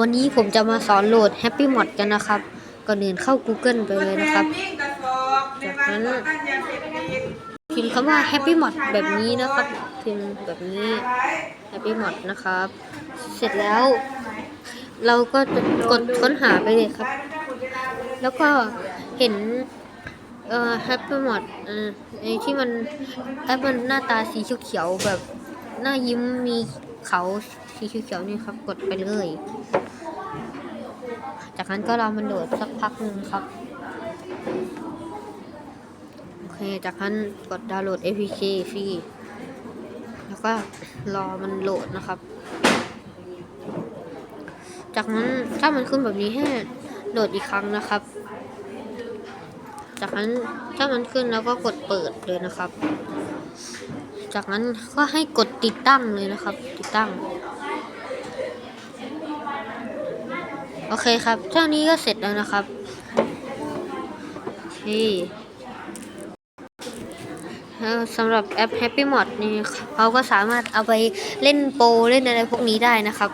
วันนี้ผมจะมาสอนโหลด Happy Mod กันนะครับ ก่อนอื่นเข้า Google ไปเลยนะครับ จากนั้นพิมพ์คำว่า Happy Mod แบบนี้นะครับ พิมพ์แบบนี้ Happy Mod นะครับ เสร็จแล้ว เราก็จะกดค้นหาไปเลยครับ แล้วก็เห็นเอ่อ Happy Mod เอ่อไอที่มันแอปมันหน้าตาสีเขียวแบบหน้ายิ้มมีเขาสีเขียวนี่ครับ กดไปเลย นั้นก็รอมันโหลดสักพักหนึ่งครับ โอเค จากนั้นกดดาวน์โหลด APK ฟรี แล้วก็รอมันโหลดนะครับ จากนั้นถ้ามันขึ้นแบบนี้ให้โหลดอีกครั้งนะครับ จากนั้นถ้ามันขึ้นแล้วก็กดเปิดเลยนะครับ จากนั้นก็ให้กดติดตั้งเลยนะครับ ติดตั้ง โอเคครับ เท่านี้ก็เสร็จแล้วนะครับที่สำหรับแอป Happy Mod นี่เขาก็สามารถเอาไปเล่นโปรเล่นอะไรพวกนี้ได้นะครับ